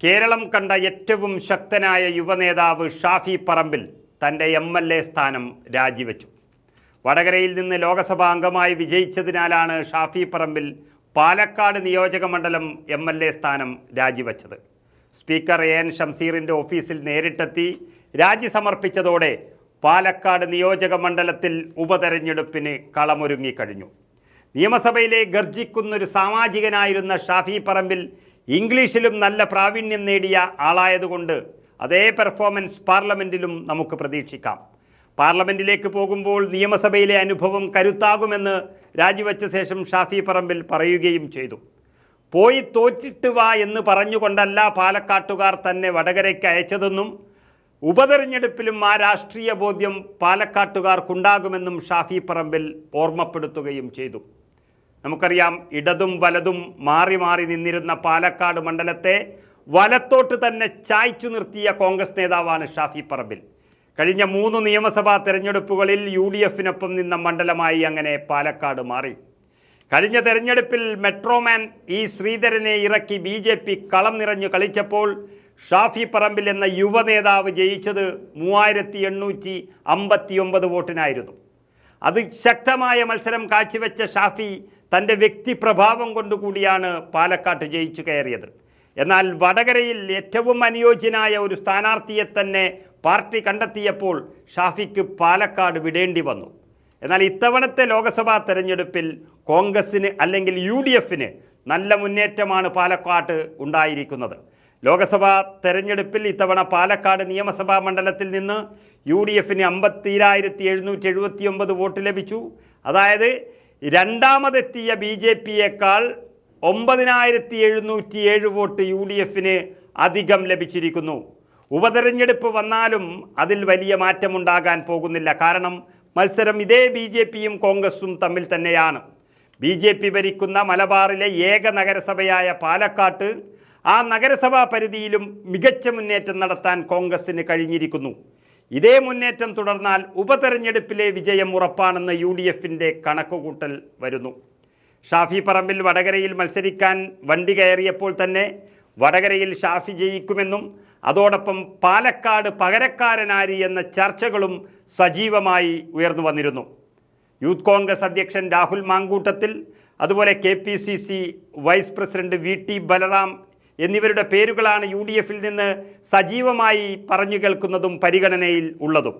കേരളം കണ്ട ഏറ്റവും ശക്തനായ യുവനേതാവ് ഷാഫി പറമ്പിൽ തന്റെ എം എൽ എ സ്ഥാനം രാജിവെച്ചു. വടകരയിൽ നിന്ന് ലോക്സഭാ അംഗമായി വിജയിച്ചതിനാലാണ് ഷാഫി പറമ്പിൽ പാലക്കാട് നിയോജക മണ്ഡലം എം എൽ എ സ്ഥാനം രാജിവെച്ചത്. സ്പീക്കർ എ എൻ ഷംസീറിന്റെ ഓഫീസിൽ നേരിട്ടെത്തി രാജി സമർപ്പിച്ചതോടെ പാലക്കാട് നിയോജക മണ്ഡലത്തിൽ ഉപതെരഞ്ഞെടുപ്പിന് കളമൊരുങ്ങിക്കഴിഞ്ഞു നിയമസഭയിലെ ഗർജിക്കുന്നൊരു സാമാജികനായിരുന്ന ഷാഫി പറമ്പിൽ ഇംഗ്ലീഷിലും നല്ല പ്രാവീണ്യം നേടിയ ആളായതുകൊണ്ട് അതേ പെർഫോമൻസ് പാർലമെന്റിലും നമുക്ക് പ്രതീക്ഷിക്കാം. പാർലമെന്റിലേക്ക് പോകുമ്പോൾ നിയമസഭയിലെ അനുഭവം കരുത്താകുമെന്ന് രാജിവെച്ച ശേഷം ഷാഫി പറമ്പിൽ പറയുകയും ചെയ്തു. പോയി തോറ്റിട്ട് വാ എന്ന് പറഞ്ഞുകൊണ്ടല്ല പാലക്കാട്ടുകാർ തന്നെ വടകരയ്ക്ക് അയച്ചതെന്നും ഉപതെരഞ്ഞെടുപ്പിലും ആ രാഷ്ട്രീയ ബോധ്യം പാലക്കാട്ടുകാർക്കുണ്ടാകുമെന്നും ഷാഫി പറമ്പിൽ ഓർമ്മപ്പെടുത്തുകയും ചെയ്തു. നമുക്കറിയാം ഇടതും വലതും മാറി മാറി നിന്നിരുന്ന പാലക്കാട് മണ്ഡലത്തെ വലത്തോട്ട് തന്നെ ചായ്ച്ചു നിർത്തിയ കോൺഗ്രസ് നേതാവാണ് ഷാഫി പറമ്പിൽ. കഴിഞ്ഞ മൂന്ന് നിയമസഭാ തെരഞ്ഞെടുപ്പുകളിൽ യു ഡി എഫിനൊപ്പം നിന്ന മണ്ഡലമായി അങ്ങനെ പാലക്കാട് മാറി. കഴിഞ്ഞ തെരഞ്ഞെടുപ്പിൽ മെട്രോമാൻ ഇ ശ്രീധരനെ ഇറക്കി ബി ജെ പി കളം നിറഞ്ഞു കളിച്ചപ്പോൾ ഷാഫി പറമ്പിൽ എന്ന യുവ നേതാവ് ജയിച്ചത് മൂവായിരത്തി എണ്ണൂറ്റി അമ്പത്തി ഒമ്പത് വോട്ടിനായിരുന്നു. അത് ശക്തമായ മത്സരം കാഴ്ചവെച്ച ഷാഫി തന്റെ വ്യക്തിപ്രഭാവം കൊണ്ടുകൂടിയാണ് പാലക്കാട്ട് ജയിച്ചു കയറിയത്. എന്നാൽ വടകരയിൽ ഏറ്റവും അനുയോജ്യനായ ഒരു സ്ഥാനാർത്ഥിയെ തന്നെ പാർട്ടി കണ്ടെത്തിയപ്പോൾ ഷാഫിക്ക് പാലക്കാട് വിടേണ്ടി വന്നു. എന്നാൽ ഇത്തവണത്തെ ലോക്സഭാ തെരഞ്ഞെടുപ്പിൽ കോൺഗ്രസിന് അല്ലെങ്കിൽ യു ഡി എഫിന് നല്ല മുന്നേറ്റമാണ് പാലക്കാട്ട് ഉണ്ടായിരിക്കുന്നത്. ലോക്സഭാ തെരഞ്ഞെടുപ്പിൽ ഇത്തവണ പാലക്കാട് നിയമസഭാ മണ്ഡലത്തിൽ നിന്ന് യു ഡി എഫിന് അമ്പത്തിരായിരത്തി എഴുന്നൂറ്റി എഴുപത്തി ഒമ്പത് വോട്ട് ലഭിച്ചു. അതായത് രണ്ടാമതെത്തിയ ബി ജെ പിയേക്കാൾ ഒമ്പതിനായിരത്തി എഴുന്നൂറ്റി ഏഴ് വോട്ട് യു ഡി എഫിന് അധികം ലഭിച്ചിരിക്കുന്നു. ഉപതെരഞ്ഞെടുപ്പ് വന്നാലും അതിൽ വലിയ മാറ്റമുണ്ടാകാൻ പോകുന്നില്ല. കാരണം മത്സരം ഇതേ ബി ജെ പിയും കോൺഗ്രസും തമ്മിൽ തന്നെയാണ്. ബി ജെ പി ഭരിക്കുന്ന മലബാറിലെ ഏക നഗരസഭയായ പാലക്കാട്ട് ആ നഗരസഭാ പരിധിയിലും മികച്ച മുന്നേറ്റം നടത്താൻ കോൺഗ്രസിന് കഴിഞ്ഞിരിക്കുന്നു. ഇതേ മുന്നേറ്റം തുടർന്നാൽ ഉപതെരഞ്ഞെടുപ്പിലെ വിജയം ഉറപ്പാണെന്ന് യു ഡി എഫിന്റെ കണക്കുകൂട്ടൽ വരുന്നു. ഷാഫി പറമ്പിൽ വടകരയിൽ മത്സരിക്കാൻ വണ്ടി കയറിയപ്പോൾ തന്നെ വടകരയിൽ ഷാഫി ജയിക്കുമെന്നും അതോടൊപ്പം പാലക്കാട് പകരക്കാരനാരി എന്ന ചർച്ചകളും സജീവമായി ഉയർന്നു വന്നിരുന്നു. യൂത്ത് കോൺഗ്രസ് അധ്യക്ഷൻ രാഹുൽ മാങ്കൂട്ടത്തിൽ അതുപോലെ K P C C vice president V T Balram എന്നിവരുടെ പേരുകളാണ് യു ഡി എഫിൽ നിന്ന് സജീവമായി പറഞ്ഞു കേൾക്കുന്നതും പരിഗണനയിൽ ഉള്ളതും.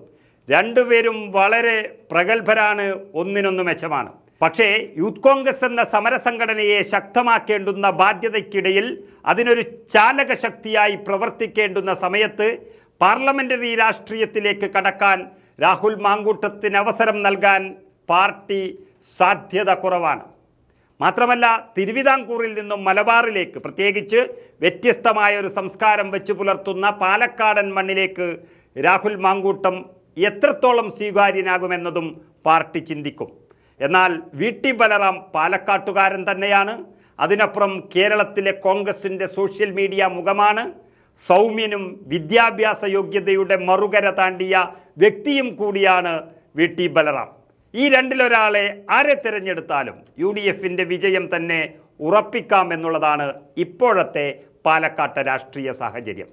രണ്ടുപേരും വളരെ പ്രഗത്ഭരാണ് ഒന്നിനൊന്ന് മെച്ചമാണ്. പക്ഷേ യൂത്ത് കോൺഗ്രസ് എന്ന സമരസംഘടനയെ ശക്തമാക്കേണ്ടുന്ന ബാധ്യതയ്ക്കിടയിൽ അതിനൊരു ചാലകശക്തിയായി പ്രവർത്തിക്കേണ്ടുന്ന സമയത്ത് പാർലമെന്ററി രാഷ്ട്രീയത്തിലേക്ക് കടക്കാൻ രാഹുൽ മാങ്കൂട്ടത്തിന് അവസരം നൽകാൻ പാർട്ടി സാധ്യത കുറവാണ്. മാത്രമല്ല തിരുവിതാംകൂറിൽ നിന്നും മലബാറിലേക്ക് പ്രത്യേകിച്ച് വ്യത്യസ്തമായ ഒരു സംസ്കാരം വെച്ച് പുലർത്തുന്ന പാലക്കാടൻ മണ്ണിലേക്ക് രാഹുൽ മാങ്കൂട്ടം എത്രത്തോളം സ്വീകാര്യനാകുമെന്നതും പാർട്ടി ചിന്തിക്കും. എന്നാൽ വി ടി ബലറാം പാലക്കാട്ടുകാരൻ തന്നെയാണ്. അതിനപ്പുറം കേരളത്തിലെ കോൺഗ്രസിന്റെ സോഷ്യൽ മീഡിയ മുഖമാണ്. സൗമ്യനും വിദ്യാഭ്യാസ യോഗ്യതയുടെ മറുകര താണ്ടിയ വ്യക്തിയും കൂടിയാണ് വി ടി ബലറാം. ഈ രണ്ടിലൊരാളെ ആരെ തിരഞ്ഞെടുത്താലും യു ഡി എഫിന്റെ വിജയം തന്നെ ഉറപ്പിക്കാം എന്നുള്ളതാണ് ഇപ്പോഴത്തെ പാലക്കാട്ടെ രാഷ്ട്രീയ സാഹചര്യം.